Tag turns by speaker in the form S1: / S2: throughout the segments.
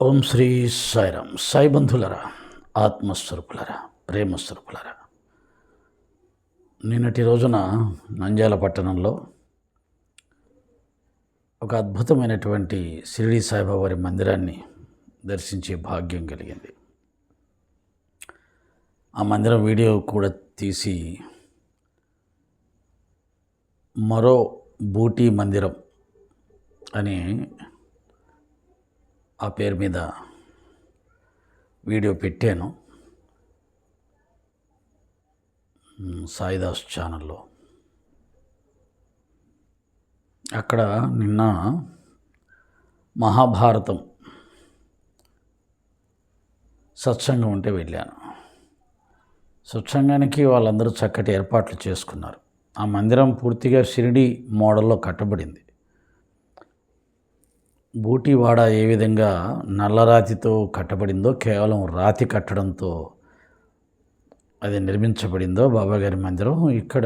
S1: ఓం శ్రీ సాయిరామ్ సాయి బంధులరా ఆత్మస్వరూపులరా ప్రేమస్వరూపులరా. నిన్నటి రోజున నంద్యాల పట్టణంలో ఒక అద్భుతమైనటువంటి షిరిడి సాయిబాబారి వారి మందిరాన్ని దర్శించే భాగ్యం కలిగింది. ఆ మందిరం వీడియో కూడా తీసి మరో బూటీ మందిరం అని ఆ పేరు మీద వీడియో పెట్టాను. సాయిదాస్ ఛానల్లో. అక్కడ నిన్న మహాభారతం సత్సంగం ఉంటే వెళ్ళాను. సత్సంగానికి వాళ్ళందరూ చక్కటి ఏర్పాట్లు చేసుకున్నారు. ఆ మందిరం పూర్తిగా షిరిడి మోడల్లో కట్టబడింది. బూటివాడ ఏ విధంగా నల్లరాతితో కట్టబడిందో కేవలం రాతి కట్టడంతో అది నిర్మించబడిందో బాబాగారి మందిరం. ఇక్కడ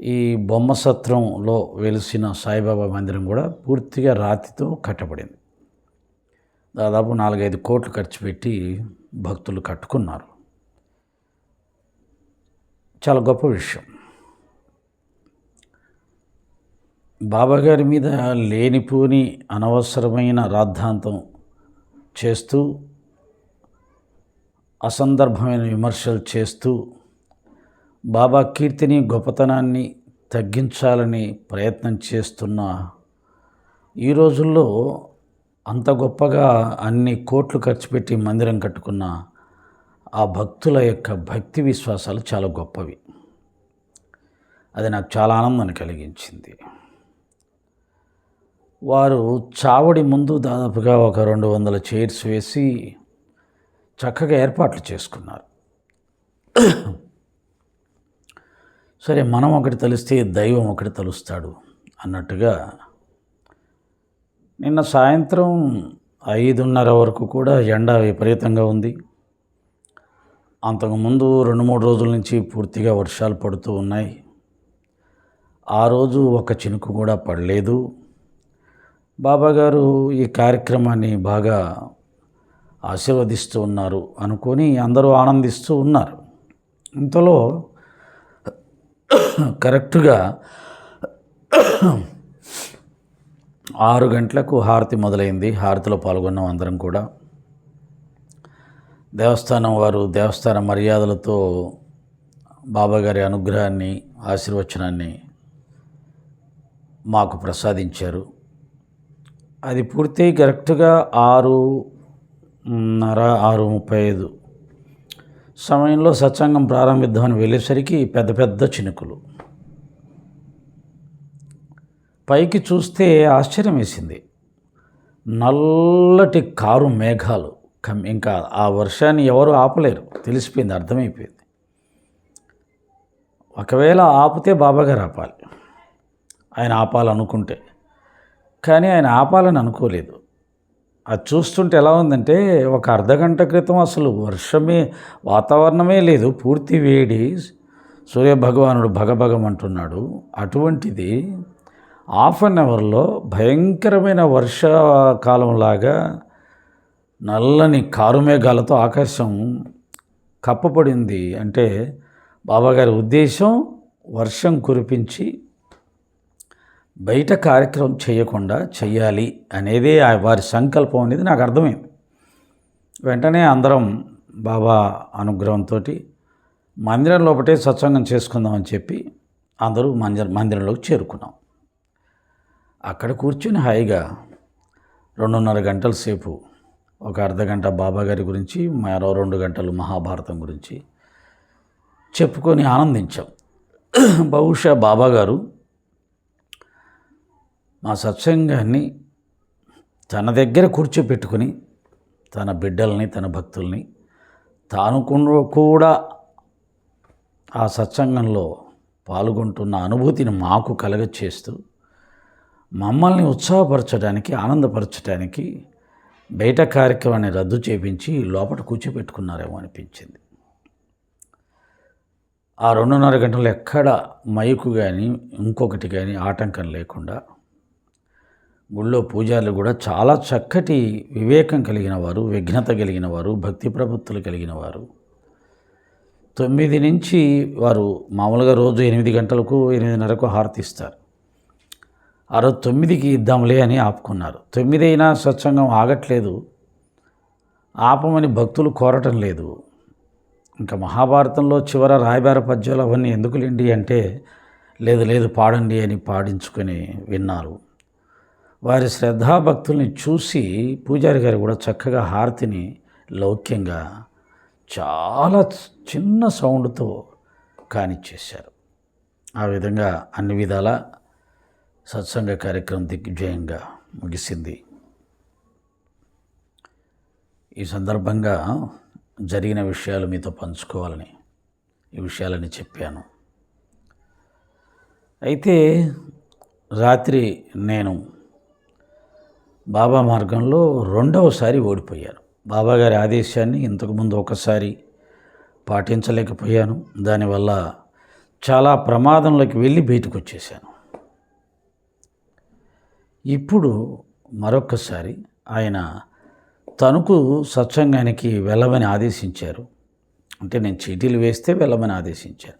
S1: ఈ బొమ్మ సత్రంలో వెలిసిన సాయిబాబా మందిరం కూడా పూర్తిగా రాతితో కట్టబడింది. దాదాపు నాలుగైదు కోట్లు ఖర్చు పెట్టి భక్తులు కట్టుకున్నారు. చాలా గొప్ప విషయం. బాబాగారి మీద లేనిపోని అనవసరమైన రాద్ధాంతం చేస్తూ అసందర్భమైన విమర్శలు చేస్తూ బాబా కీర్తిని గొప్పతనాన్ని తగ్గించాలని ప్రయత్నం చేస్తున్న ఈ రోజుల్లో అంత గొప్పగా అన్ని కోట్లు ఖర్చు పెట్టి మందిరం కట్టుకున్న ఆ భక్తుల యొక్క భక్తి విశ్వాసాలు చాలా గొప్పవి. అది నాకు చాలా ఆనందాన్ని కలిగించింది. వారు చావడి ముందు దాదాపుగా ఒక రెండు వందల చైర్స్ వేసి చక్కగా ఏర్పాట్లు చేసుకున్నారు. సరే మనం ఒకటి తలిస్తే దైవం ఒకటి తలుస్తాడు అన్నట్టుగా నిన్న సాయంత్రం ఐదున్నర వరకు కూడా ఎండ విపరీతంగా ఉంది. అంతకుముందు రెండు మూడు రోజుల నుంచి పూర్తిగా వర్షాలు పడుతూ ఉన్నాయి. ఆ రోజు ఒక చినుకు కూడా పడలేదు. బాబాగారు ఈ కార్యక్రమాన్ని బాగా ఆశీర్వదిస్తూ ఉన్నారు అనుకొని అందరూ ఆనందిస్తూ ఉన్నారు. ఇంతలో కరెక్ట్గా ఆరు గంటలకు హారతి మొదలైంది. హారతిలో పాల్గొన్నాం అందరం కూడా. దేవస్థానం వారు దేవస్థాన మర్యాదలతో బాబాగారి అనుగ్రహాన్ని ఆశీర్వచనాన్ని మాకు ప్రసాదించారు. అది పూర్తి కరెక్ట్గా ఆరున్నర ఆరు ముప్పై ఐదు. సమయంలో సత్సంగం ప్రారంభిద్దామని వెళ్ళేసరికి పెద్ద పెద్ద చినుకులు. పైకి చూస్తే ఆశ్చర్యం వేసింది. నల్లటి కారు మేఘాలు. కమ్ ఇంకా ఆ వర్షాన్ని ఎవరు ఆపలేరు. తెలిసిపోయింది అర్థమైపోయింది. ఒకవేళ ఆపితే బాబాగారు ఆపాలి. ఆయన ఆపాలనుకుంటే. కానీ ఆయన ఆపాలని అనుకోలేదు. అది చూస్తుంటే ఎలా ఉందంటే ఒక అర్ధగంట క్రితం అసలు వర్షమే వాతావరణమే లేదు. పూర్తి వేడి. సూర్య భగవానుడు భగభగమంటున్నాడు. అటువంటిది హాఫ్ అన్ అవర్లో భయంకరమైన వర్షాకాలంలాగా నల్లని కారుమేఘాలతో ఆకాశం కప్పపడింది అంటే బాబాగారి ఉద్దేశం వర్షం కురిపించి బయట కార్యక్రమం చేయకుండా చెయ్యాలి అనేదే ఆ వారి సంకల్పం అనేది నాకు అర్థమైంది. వెంటనే అందరం బాబా అనుగ్రహంతో మందిరం లోపటే సత్సంగం చేసుకుందామని చెప్పి అందరూ మందిర మందిరంలోకి చేరుకున్నాం. అక్కడ కూర్చుని హాయిగా రెండున్నర గంటల సేపు ఒక అర్ధ గంట బాబా గారి గురించి మరో రెండు గంటలు మహాభారతం గురించి చెప్పుకొని ఆనందించాం. బహుశా బాబాగారు మా సత్సంగాన్ని తన దగ్గర కూర్చోపెట్టుకుని తన బిడ్డల్ని తన భక్తుల్ని తాను కూడా ఆ సత్సంగంలో పాల్గొంటున్న అనుభూతిని మాకు కలగచేస్తూ మమ్మల్ని ఉత్సాహపరచడానికి ఆనందపరచడానికి బయట కార్యక్రమాన్ని రద్దు చేపించి లోపల కూర్చోపెట్టుకున్నారేమో అనిపించింది. ఆ రెండున్నర గంటలు ఎక్కడ మైకు కానీ ఇంకొకటి కానీ ఆటంకం లేకుండా గుళ్ళో పూజారులు కూడా చాలా చక్కటి వివేకం కలిగిన వారు విఘ్నత కలిగిన వారు భక్తి ప్రవృత్తులు కలిగిన వారు. తొమ్మిది నుంచి వారు మామూలుగా రోజు ఎనిమిది గంటలకు ఎనిమిదిన్నరకు హారతి ఇస్తారు ఆ రోజు తొమ్మిదికి ఇద్దాంలే అని ఆపుకున్నారు. తొమ్మిది అయినా సత్సంగం ఆగట్లేదు. ఆపమని భక్తులు కోరటం లేదు. ఇంకా మహాభారతంలో చివర రాయబార పద్యాలు అవన్నీ ఎందుకులేండి అంటే లేదు లేదు పాడండి అని పాడించుకొని విన్నారు. వారి శ్రద్ధాభక్తుల్ని చూసి పూజారి గారు కూడా చక్కగా హారతిని లౌక్యంగా చాలా చిన్న సౌండ్తో కానిచ్చేశారు. ఆ విధంగా అన్ని విధాల సత్సంగ కార్యక్రమం దిగ్విజయంగా ముగిసింది. ఈ సందర్భంగా జరిగిన విషయాలు మీతో పంచుకోవాలని ఈ విషయాలని చెప్పాను. అయితే రాత్రి నేను బాబా మార్గంలో రెండవసారి ఓడిపోయాను. బాబా గారి ఆదేశాన్ని ఇంతకుముందు ఒకసారి పాటించలేకపోయాను. దానివల్ల చాలా ప్రమాదంలోకి వెళ్ళి బయటకు వచ్చేసాను ఇప్పుడు మరొకసారి ఆయన తణుకు సత్సంగానికి వెళ్ళమని ఆదేశించారు. అంటే నేను చీటీలు వేస్తే వెళ్ళమని ఆదేశించారు.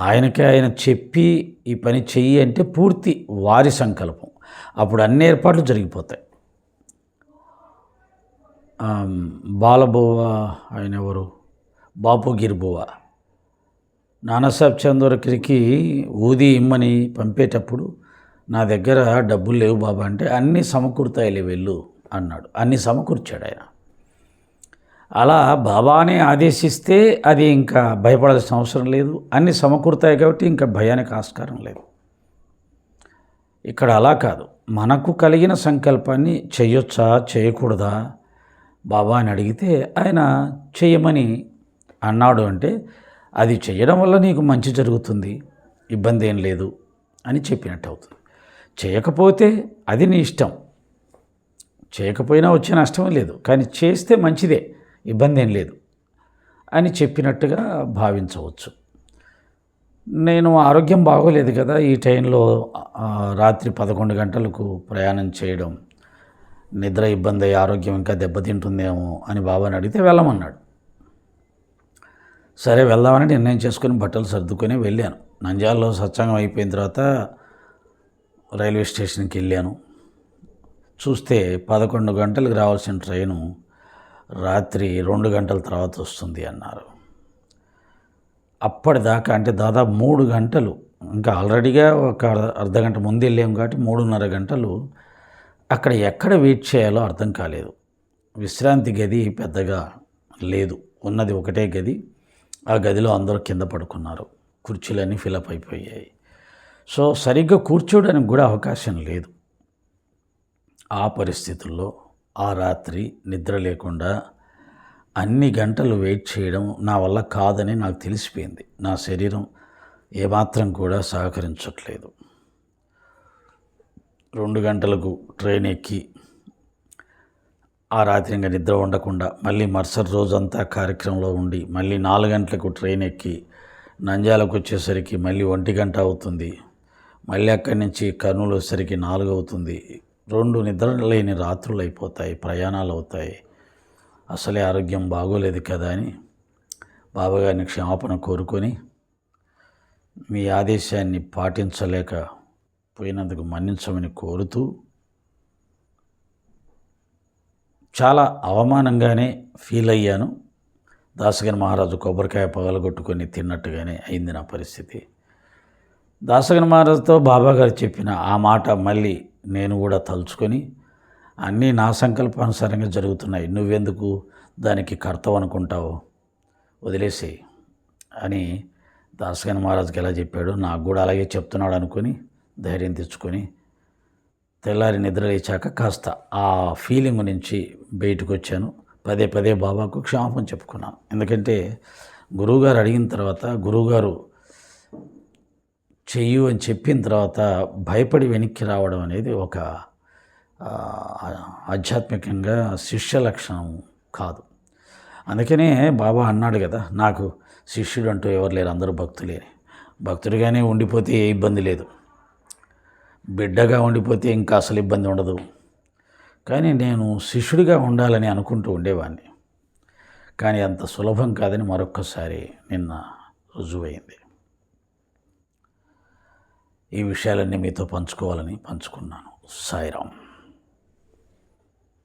S1: ఆయనకి ఆయన చెప్పి ఈ పని చెయ్యి అంటే పూర్తి వారి సంకల్పం. అప్పుడు అన్ని ఏర్పాట్లు జరిగిపోతాయి. బాలబువ బాలబువ్వ ఆయన ఎవరు? బాపు గిరిబువ. నానాసాబ్ చందోరకరికి ఊది ఇమ్మని పంపేటప్పుడు నా దగ్గర డబ్బులు లేవు బాబా అంటే అన్నీ సమకూర్తాయిలే వెళ్ళు అన్నాడు. అన్నీ సమకూర్చాడు ఆయన. అలా బాబానే ఆదేశిస్తే అది ఇంకా భయపడాల్సిన అవసరం లేదు. అన్నీ సమకూర్తాయి కాబట్టి ఇంకా భయానికి ఆస్కారం లేదు. ఇక్కడ అలా కాదు. మనకు కలిగిన సంకల్పాన్ని చేయొచ్చా చేయకూడదా? బాబా అని అడిగితే ఆయన చేయమని అన్నాడు అంటే అది చేయడం వల్ల నీకు మంచి జరుగుతుంది ఇబ్బంది ఏం లేదు అని చెప్పినట్టు అవుతుంది. చేయకపోతే అది నీ ఇష్టం చేయకపోయినా వచ్చే నష్టం లేదు కానీ చేస్తే మంచిదే ఇబ్బంది ఏం లేదు అని చెప్పినట్టుగా భావించవచ్చు. నేను ఆరోగ్యం బాగోలేదు కదా ఈ టైంలో రాత్రి పదకొండు గంటలకు ప్రయాణం చేయడం నిద్ర ఇబ్బంది ఆరోగ్యం ఇంకా దెబ్బతింటుందేమో అని బాబాని అడిగితే వెళ్ళమన్నాడు. సరే వెళ్దామని నిర్ణయం చేసుకుని బట్టలు సర్దుకొని వెళ్ళాను. నంజాల్లో సత్సంగం అయిపోయిన తర్వాత రైల్వే స్టేషన్కి వెళ్ళాను. చూస్తే పదకొండు గంటలకు రావాల్సిన ట్రైను రాత్రి రెండు గంటల తర్వాత వస్తుంది అన్నారు. అప్పటిదాకా అంటే దాదాపు మూడు గంటలు ఇంకా ఆల్రెడీగా ఒక అర్ధ- అర్ధ గంట ముందు వెళ్ళాం కాబట్టి మూడున్నర గంటలు అక్కడ ఎక్కడ వెయిట్ చేయాలో అర్థం కాలేదు. విశ్రాంతి గది పెద్దగా లేదు. ఉన్నది ఒకటే గది. ఆ గదిలో అందరూ కింద పడుకున్నారు. కుర్చీలన్నీ ఫిలప్ అయిపోయాయి. సో సరిగ్గా కూర్చోడానికి కూడా అవకాశం లేదు. ఆ పరిస్థితుల్లో ఆ రాత్రి నిద్ర లేకుండా అన్ని గంటలు వెయిట్ చేయడం నా వల్ల కాదని నాకు తెలిసిపోయింది. నా శరీరం ఏమాత్రం కూడా సహకరించట్లేదు. రెండు గంటలకు ట్రైన్ ఎక్కి ఆ రాత్రి ఇంకా నిద్ర ఉండకుండా మళ్ళీ మరుసటి రోజంతా కార్యక్రమంలో ఉండి మళ్ళీ నాలుగు గంటలకు ట్రైన్ ఎక్కి నంజాలకు వచ్చేసరికి మళ్ళీ ఒంటి గంట అవుతుంది. మళ్ళీ అక్కడి నుంచి కర్నూలు వచ్చేసరికి నాలుగు అవుతుంది. రెండు నిద్ర లేని రాత్రులు అయిపోతాయి ప్రయాణాలు అవుతాయి. అసలే ఆరోగ్యం బాగోలేదు కదా అని బాబాగారిని క్షమాపణ కోరుకొని మీ ఆదేశాన్ని పాటించలేక పోయినందుకు మన్నించమని కోరుతూ చాలా అవమానంగానే ఫీల్ అయ్యాను. దాసగన్ మహారాజు కొబ్బరికాయ పగలగొట్టుకొని తిన్నట్టుగానే అయింది నా పరిస్థితి. దాసగన్ మహారాజుతో బాబా గారు చెప్పిన ఆ మాట మళ్ళీ నేను కూడా తలుచుకొని అన్నీ నా సంకల్పానుసారంగా జరుగుతున్నాయి. నువ్వెందుకు దానికి కర్తవు అనుకుంటావు? వదిలేసేయి అని దాసగన్ మహారాజుకి ఎలా చెప్పాడు నాకు కూడా అలాగే చెప్తున్నాడు అనుకొని ధైర్యం తెచ్చుకొని తెల్లారి నిద్ర లేచాక కాస్త ఆ ఫీలింగ్ నుంచి బయటకు వచ్చాను పదే పదే బాబాకు క్షమాపణ చెప్పుకున్నాను. ఎందుకంటే గురువుగారు అడిగిన తర్వాత గురువుగారు చెయ్యు అని చెప్పిన తర్వాత భయపడి వెనక్కి రావడం అనేది ఒక ఆధ్యాత్మికంగా శిష్య లక్షణం కాదు. అందుకనే బాబా అన్నాడు కదా నాకు శిష్యుడు అంటూ ఎవరు లేరు అందరూ భక్తులే. భక్తుడిగానే ఉండిపోతే ఏ ఇబ్బంది లేదు. బిడ్డగా ఉండిపోతే ఇంకా అసలు ఇబ్బంది ఉండదు. కానీ నేను శిష్యుడిగా ఉండాలని అనుకుంటూ ఉండేవాడిని కానీ అంత సులభం కాదని మరొక్కసారి నిన్న రుజువైంది. ఈ విషయాలన్నీ మీతో పంచుకోవాలని పంచుకున్నాను. సాయిరామ్.